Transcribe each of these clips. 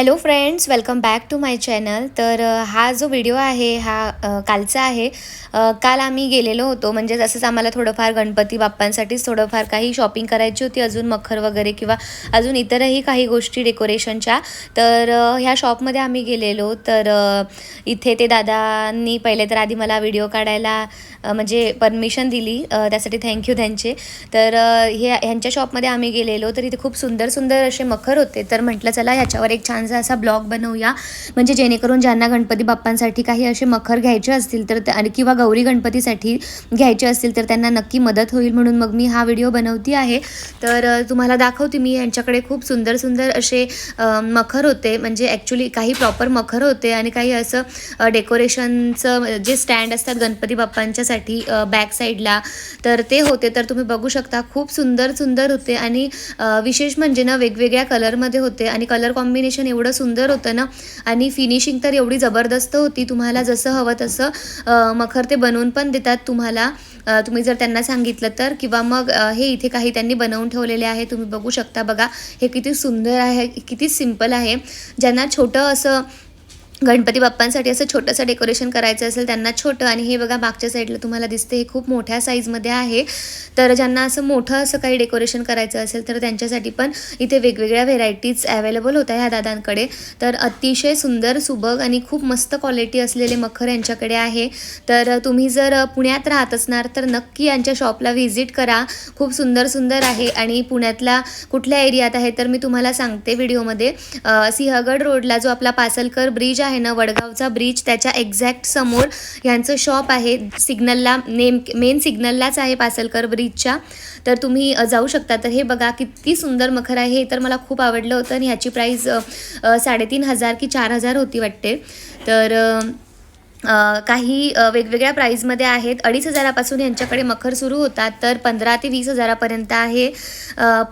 Hello friends welcome back to my channel तर हा जो व्हिडिओ आहे हा कालचा आहे काल आम्ही गेलेलो होतो. म्हणजे जसंच आम्हाला थोडंफार गणपती बाप्पांसाठीच थोडंफार काही शॉपिंग करायची होती. अजून मखर वगैरे किंवा अजून इतरही काही गोष्टी डेकोरेशनच्या तर ह्या शॉपमध्ये आम्ही गेलेलो. तर इथे ते दादांनी पहिले तर आधी मला व्हिडिओ काढायला म्हणजे परमिशन दिली. त्यासाठी थँक्यू त्यांचे. तर हे ह्यांच्या शॉपमध्ये आम्ही गेलेलो. तर इथे खूप सुंदर सुंदर असे मखर होते. तर म्हटलं चला ह्याच्यावर एक छान माझा असा ब्लॉग बनवूया. म्हणजे जेणेकरून ज्यांना गणपती बाप्पांसाठी काही असे मखर घ्यायचे असतील तर त्या- आणि किंवा गौरी गणपतीसाठी घ्यायचे असतील तर त्यांना नक्की मदत होईल म्हणून मग मी हा व्हिडिओ बनवती आहे. तर तुम्हाला दाखवते मी यांच्याकडे खूप सुंदर सुंदर असे मखर होते. म्हणजे ॲक्च्युली काही प्रॉपर मखर होते आणि काही असं डेकोरेशनचं जे स्टँड असतात गणपती बाप्पांच्यासाठी बॅक साईडला तर ते होते. तर तुम्ही बघू शकता खूप सुंदर सुंदर होते आणि विशेष म्हणजे ना वेगवेगळ्या कलरमध्ये होते आणि कलर कॉम्बिनेशन एवढं एवढं सुंदर होतं ना? आणि फिनिशिंग तर एवढी जबरदस्त होती. तुम्हाला जसं हवं तसं मखर ते बनवून पण देतात तुम्हाला. तुम्ही जर त्यांना सांगितलं तर. किंवा मग हे इथे काही त्यांनी बनवून ठेवलेले आहे. तुम्ही बघू शकता बघा. हे किती सुंदर आहे किती सिंपल आहे. ज्यांना छोटं असं गणपती बाप्पांसाठी असं छोटंसं डेकोरेशन करायचं असेल त्यांना छोटं आणि हे बघा मागच्या साईडला तुम्हाला दिसते हे खूप मोठ्या साईजमध्ये आहे. तर ज्यांना असं मोठं असं काही डेकोरेशन करायचं असेल तर त्यांच्यासाठी पण इथे वेगवेगळ्या व्हेरायटीज अवेलेबल होत्या ह्या दादांकडे. तर अतिशय सुंदर सुबक आणि खूप मस्त क्वालिटी असलेले मखर यांच्याकडे आहे. तर तुम्ही जर पुण्यात राहत असणार तर नक्की यांच्या शॉपला व्हिजिट करा. खूप सुंदर सुंदर आहे आणि पुण्यातला कुठल्या एरियात आहे तर मी तुम्हाला सांगते व्हिडिओमध्ये. सिंहगड रोडला जो आपला पासलकर ब्रिज आहे आहे ना वडगावचा ब्रिज त्याच्या एक्झॅक्ट समोर यांचं शॉप आहे. सिग्नलला नेम मेन सिग्नललाच आहे पासलकर ब्रिजच्या. तर तुम्ही जाऊ शकता. तर हे बघा किती सुंदर मखर आहे. हे तर मला खूप आवडलं होतं आणि ह्याची प्राईस साडेतीन हजार की चार हजार होती वाटते. तर काही वेगवेगळ्या प्राईजमध्ये आहेत. अडीच हजारापासून यांच्याकडे मखर सुरू होतात. तर पंधरा ते वीस हजारापर्यंत आहे.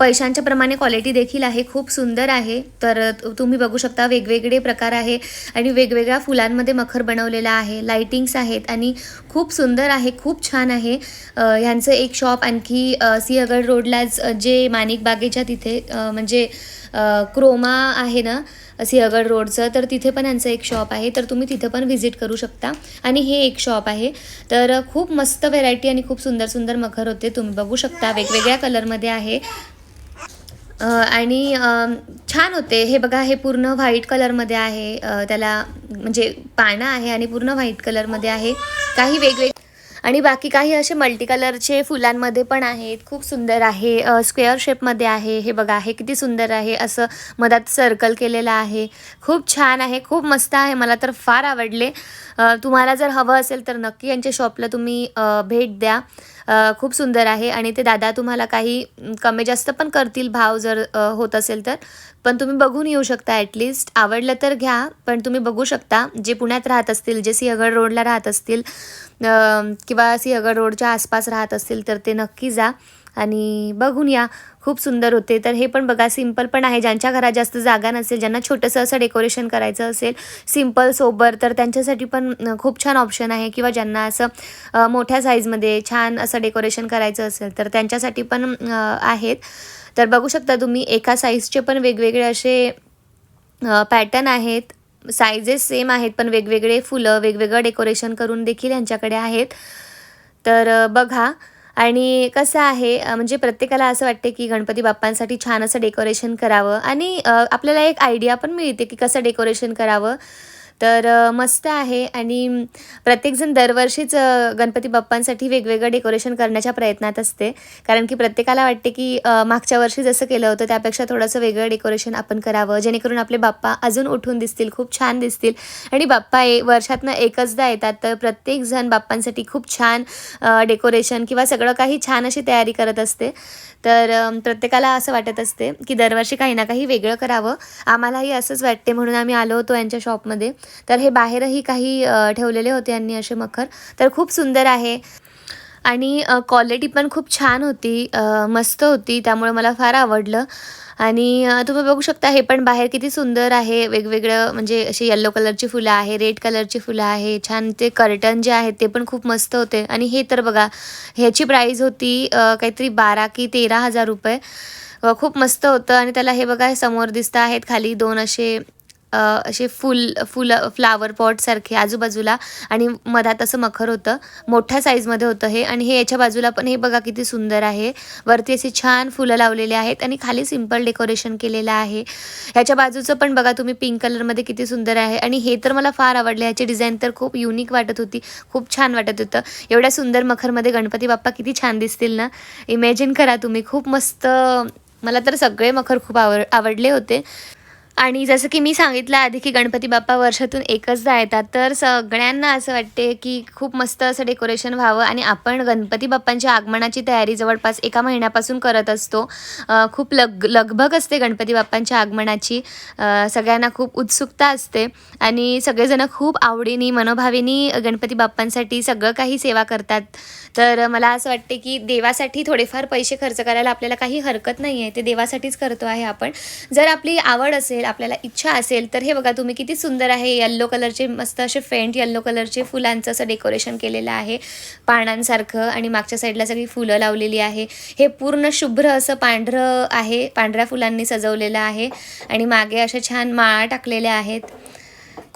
पैशांच्या प्रमाणे क्वालिटी देखील आहे. खूप सुंदर आहे. तर तुम्ही बघू शकता वेगवेगळे प्रकार आहे आणि वेगवेगळ्या फुलांमध्ये मखर बनवलेला आहे. लाईटिंग्स आहेत आणि खूप सुंदर आहे. खूप छान आहे. ह्यांचं एक शॉप आणखी सिंहगड रोडलाच जे माणिक बागेच्या तिथे म्हणजे क्रोमा आहे ना सिंहगड रोडचं तर तिथे पण यांचं एक शॉप आहे तर तुम्ही तिथे पण व्हिजिट करू शकता. आणि हे एक शॉप आहे. तर खूप मस्त व्हेरायटी आणि खूप सुंदर सुंदर मखर होते. तुम्ही बघू शकता वेगवेगळ्या कलरमध्ये आहे. आणि छान होते. हे बघा हे पूर्ण व्हाईट कलरमध्ये आहे. त्याला म्हणजे पानं आहे आणि पूर्ण व्हाईट कलरमध्ये आहे. काही वेगवेग आणि बाकी काही असे मल्टी कलरचे फुलांमध्ये पण आहेत. खूप सुंदर आहे. स्क्वेअर शेपमध्ये आहे. हे बघा हे किती सुंदर आहे. असं मधात सर्कल केलेलं आहे. खूप छान आहे. खूप मस्त आहे. मला तर फार आवडले. तुम्हाला जर हवं असेल तर नक्की यांच्या शॉपला तुम्ही भेट द्या. खूप सुंदर आहे आणि ते दादा तुम्हाला काही कमी जास्त पण करतील भाव जर होत असेल तर. पण तुम्ही बघून येऊ शकता ॲटलिस्ट आवडलं तर घ्या पण तुम्ही बघू शकता जे पुण्यात राहत असतील जे सिंहगड रोडला राहत असतील किंवा सिंहगड रोडच्या आसपास राहत असतील तर ते नक्की जा. आणि बघून या. खूप सुंदर होते. तर हे पण बघा सिंपल पण आहे. ज्यांच्या घरात जास्त जागा नसेल ज्यांना छोटंसं असं डेकोरेशन करायचं असेल सिंपल सोबर तर त्यांच्यासाठी पण खूप छान ऑप्शन आहे. किंवा ज्यांना असं मोठ्या साईजमध्ये छान असं डेकोरेशन करायचं असेल तर त्यांच्यासाठी पण आहेत. तर बघू शकता तुम्ही एका साईजचे पण वेगवेगळे असे पॅटर्न आहेत. सायझेस सेम आहेत पण वेगवेगळे फुलं वेगवेगळं डेकोरेशन करून देखील यांच्याकडे आहेत. तर बघा आणि कसं आहे म्हणजे प्रत्येकाला असं वाटते की गणपती बाप्पांसाठी छान असं डेकोरेशन करावं. आणि आपल्याला एक आयडिया पण मिळते की कसं डेकोरेशन करावं. तर मस्त आहे आणि प्रत्येकजण दरवर्षीच गणपती बाप्पांसाठी वेगवेगळं डेकोरेशन करण्याच्या प्रयत्नात असते. कारण की प्रत्येकाला वाटते की मागच्या वर्षी जसं केलं होतं त्यापेक्षा थोडंसं वेगळं डेकोरेशन आपण करावं जेणेकरून आपले बाप्पा अजून उठून दिसतील खूप छान दिसतील. आणि बाप्पा ए वर्षातनं एकचदा येतात तर प्रत्येकजण बाप्पांसाठी खूप छान डेकोरेशन किंवा सगळं काही छान अशी तयारी करत असते. तर प्रत्येकाला असं वाटत असते की दरवर्षी काही ना काही वेगळं करावं. आम्हालाही असंच वाटते म्हणून आम्ही आलो होतो यांच्या शॉपमध्ये. तर हे बाहेरही काही ठेवलेले होते यांनी असे मखर. तर खूप सुंदर आहे. आणि क्वालिटी पण खूप छान होती. मस्त होती. त्यामुळे मला फार आवडलं. आणि तुम्ही बघू शकता हे पण बाहेर किती सुंदर आहे. वेगवेगळं म्हणजे असे येल्लो कलरची फुलं आहे रेड कलरची फुलं आहे. छान ते कर्टन जे आहेत ते पण खूप मस्त होते. आणि हे तर बघा ह्याची प्राईज होती काहीतरी बारा की तेरा हजार रुपये. खूप मस्त होतं. आणि त्याला हे बघा हे समोर दिसतं आहेत खाली दोन असे असे फुल फुल फ्लावर पॉटसारखे आजूबाजूला आणि मधात असं मखर होतं. मोठ्या साईजमध्ये होतं हे आणि हे याच्या बाजूला पण हे बघा किती सुंदर आहे. वरती असे छान फुलं लावलेले आहेत आणि खाली सिंपल डेकोरेशन केलेलं आहे. ह्याच्या बाजूचं पण बघा तुम्ही पिंक कलरमध्ये किती सुंदर आहे आणि हे तर मला फार आवडले. ह्याची डिझाईन तर खूप युनिक वाटत होती खूप छान वाटत होतं. एवढ्या सुंदर मखरमध्ये गणपती बाप्पा किती छान दिसतील ना. इमॅजिन करा तुम्ही खूप मस्त मला तर सगळे मखर खूप आवड आवडले होते. आणि जसं की मी सांगितलं आधी की गणपती बाप्पा वर्षातून एकचदा येतात तर सगळ्यांना असं वाटते की खूप मस्त असं डेकोरेशन व्हावं आणि आपण गणपती बाप्पांच्या आगमनाची तयारी जवळपास एका महिन्यापासून करत असतो. खूप लग लगभग असते गणपती बाप्पांच्या आगमनाची. सगळ्यांना खूप उत्सुकता असते आणि सगळेजण खूप आवडीने मनोभावेनी गणपती बाप्पांसाठी सगळं काही सेवा करतात. तर मला असं वाटते की देवासाठी थोडेफार पैसे खर्च करायला आपल्याला काही हरकत नाही आहे ते देवासाठीच करतो आहे आपण. जर आपली आवड असेल आपल्याला इच्छा असेल तर हे बघा तुम्ही किती सुंदर आहे येल्लो कलरचे मस्त असे फेंट येल्लो कलरचे फुलांचं असं डेकोरेशन केलेलं आहे. पानांसारखं आणि मागच्या साईडला सगळी फुलं लावलेली आहे. हे पूर्ण शुभ्र असं पांढरं आहे पांढऱ्या फुलांनी सजवलेलं आहे आणि मागे अशा छान माळा टाकलेल्या आहेत.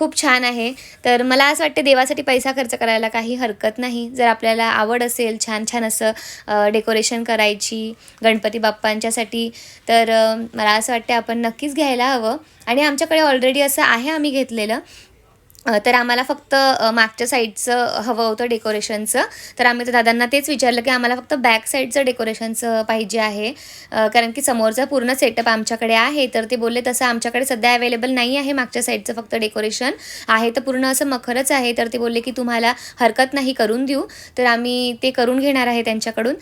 खूप छान आहे. तर मला असं वाटते देवासाठी पैसा खर्च करायला काही हरकत नाही. जर आपल्याला आवड असेल छान छान असं डेकोरेशन करायची गणपती बाप्पांच्यासाठी तर मला असं वाटते आपण नक्कीच घ्यायला हवं. आणि आमच्याकडे ऑलरेडी असं आहे आम्ही घेतलेलं. तर आम्हाला फक्त मागच्या साईडचं हवं होतं डेकोरेशनचं. तर आम्ही तर दादांना तेच विचारलं की आम्हाला फक्त बॅक साईडचं डेकोरेशनचं पाहिजे आहे. कारण की समोरचा पूर्ण सेटअप आमच्याकडे आहे. तर ते बोलले तसं आमच्याकडे सध्या अवेलेबल नाही आहे. मागच्या साईडचं फक्त डेकोरेशन आहे. तर पूर्ण असं मखरच आहे. तर ते बोलले की तुम्हाला हरकत नाही करून देऊ. तर आम्ही ते करून घेणार आहे त्यांच्याकडून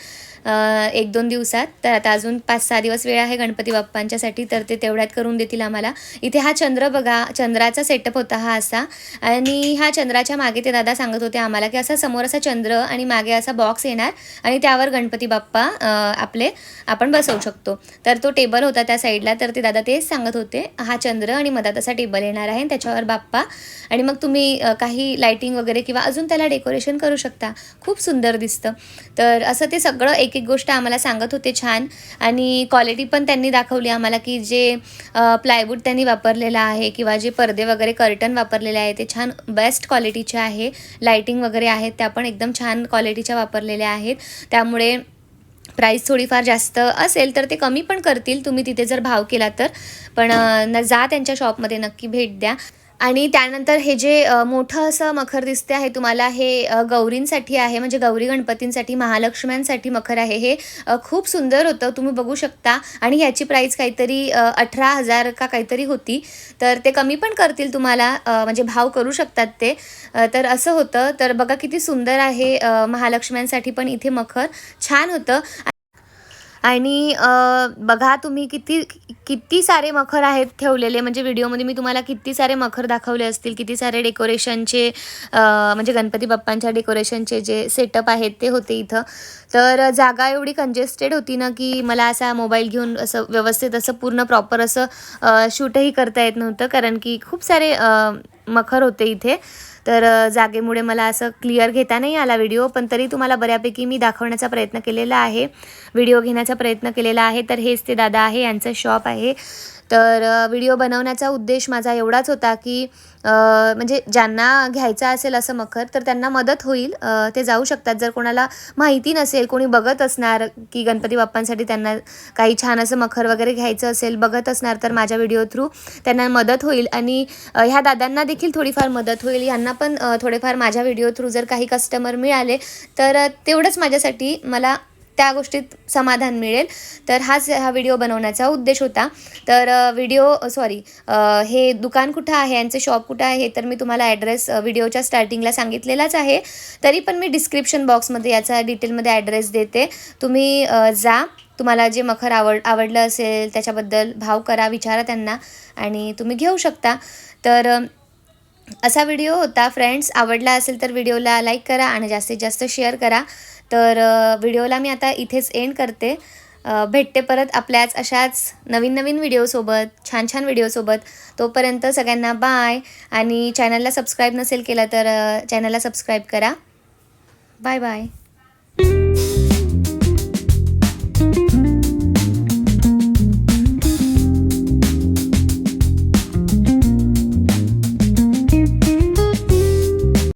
एक दोन दिवसात. तर आता अजून पाच सहा दिवस वेळ आहे गणपती बाप्पांच्यासाठी. तर ते तेवढ्यात करून देतील आम्हाला. इथे हा चंद्र बघा. चंद्राचा सेटअप होता हा असा. आणि ह्या चंद्राच्या मागे ते दादा सांगत होते आम्हाला की असा समोर असा चंद्र आणि मागे असा बॉक्स येणार आणि त्यावर गणपती बाप्पा आपले आपण बसवू शकतो. तर तो टेबल होता त्या साईडला तर ते दादा तेच सांगत होते हा चंद्र आणि मधात असा टेबल येणार आहे त्याच्यावर बाप्पा. आणि मग तुम्ही काही लाईटिंग वगैरे किंवा अजून त्याला डेकोरेशन करू शकता. खूप सुंदर दिसतं. तर असं ते सगळं एक एक गोष्ट आम्हाला सांगत होते छान. आणि क्वालिटी पण त्यांनी दाखवली आम्हाला की जे प्लायवूड त्यांनी वापरलेलं आहे किंवा जे पडदे वगैरे कर्टन वापरलेले आहेत ते छान बेस्ट क्वालिटीचे आहे. लाईटिंग वगैरे आहेत त्या पण एकदम छान क्वालिटीच्या वापरलेल्या आहेत. त्यामुळे प्राईस थोडीफार जास्त असेल तर ते कमी पण करतील. तुम्ही तिथे जर भाव केला तर. पण न जा त्यांच्या शॉपमध्ये नक्की भेट द्या. आणि त्यानंतर हे जे मोठं असं मखर दिसते आहे तुम्हाला हे गौरींसाठी आहे म्हणजे गौरी गणपतींसाठी महालक्ष्म्यांसाठी मखर आहे हे खूप सुंदर होतं तुम्ही बघू शकता. आणि याची प्राईस काहीतरी अठरा हजार का काहीतरी होती. तर ते कमी पण करतील तुम्हाला म्हणजे भाव करू शकतात ते. तर असं होतं. तर बघा किती सुंदर आहे महालक्ष्म्यांसाठी पण इथे मखर. छान होतं. आणि बघा तुम्ही किती किती सारे मखर आहेत ठेवलेले. म्हणजे व्हिडिओमध्ये मी तुम्हाला किती सारे मखर दाखवले असतील किती सारे डेकोरेशनचे म्हणजे गणपती बाप्पांच्या डेकोरेशनचे जे सेटअप आहेत ते होते इथं. तर जागा एवढी कंजेस्टेड होती ना की मला असा मोबाईल घेऊन असं व्यवस्थित असं पूर्ण प्रॉपर असं शूटही करता येत नव्हतं. कारण की खूप सारे मखर होते इथे. तर जागेमुळे मला असं क्लिअर घेता नाही आला व्हिडिओ पण तरी तुम्हाला बऱ्यापैकी मी दाखवण्याचा प्रयत्न केलेला आहे. व्हिडिओ घेण्याचा प्रयत्न केलेला आहे. तर हेच ते दादा आहे यांचं शॉप आहे. तर व्हिडिओ बनवण्याचा उद्देश माझा एवढाच होता की म्हणजे ज्यांना घ्यायचा असेल असं मखर तर त्यांना मदत होईल. ते जाऊ शकतात. जर कोणाला माहिती नसेल कोणी बघत असणार की गणपती बाप्पांसाठी त्यांना काही छान असं मखर वगैरे घ्यायचं असेल बघत असणार तर माझ्या व्हिडिओ थ्रू त्यांना मदत होईल. आणि ह्या दादांना देखील थोडीफार मदत होईल. यांना पण थोडेफार माझ्या व्हिडिओ थ्रू जर काही कस्टमर मिळाले तर तेवढंच माझ्यासाठी मला त्या गोष्टीत समाधान मिळेल. तर हाच हा व्हिडिओ बनवण्याचा उद्देश होता. तर व्हिडिओ सॉरी हे दुकान कुठं आहे यांचं शॉप कुठं आहे तर मी तुम्हाला ॲड्रेस व्हिडिओच्या स्टार्टिंगला सांगितलेलाच आहे. तरी पण मी डिस्क्रिप्शन बॉक्समध्ये याचा डिटेलमध्ये ॲड्रेस देते. तुम्ही जा. तुम्हाला जे मखर आवड आवडलं असेल त्याच्याबद्दल भाव करा विचारा त्यांना. आणि तुम्ही घेऊ शकता. तर असा व्हिडिओ होता. फ्रेंड्स आवडला असेल तर व्हिडिओला लाईक करा आणि जास्तीत जास्त शेअर करा. तर व्हिडिओला मी आता इथेच एंड करते. भेटते परत आपल्याच अशाच नवीन नवीन व्हिडिओसोबत छान छान व्हिडिओसोबत तोपर्यंत सगळ्यांना बाय आणि चॅनलला सबस्क्राईब नसेल केलं तर चॅनलला सबस्क्राईब करा. Bye bye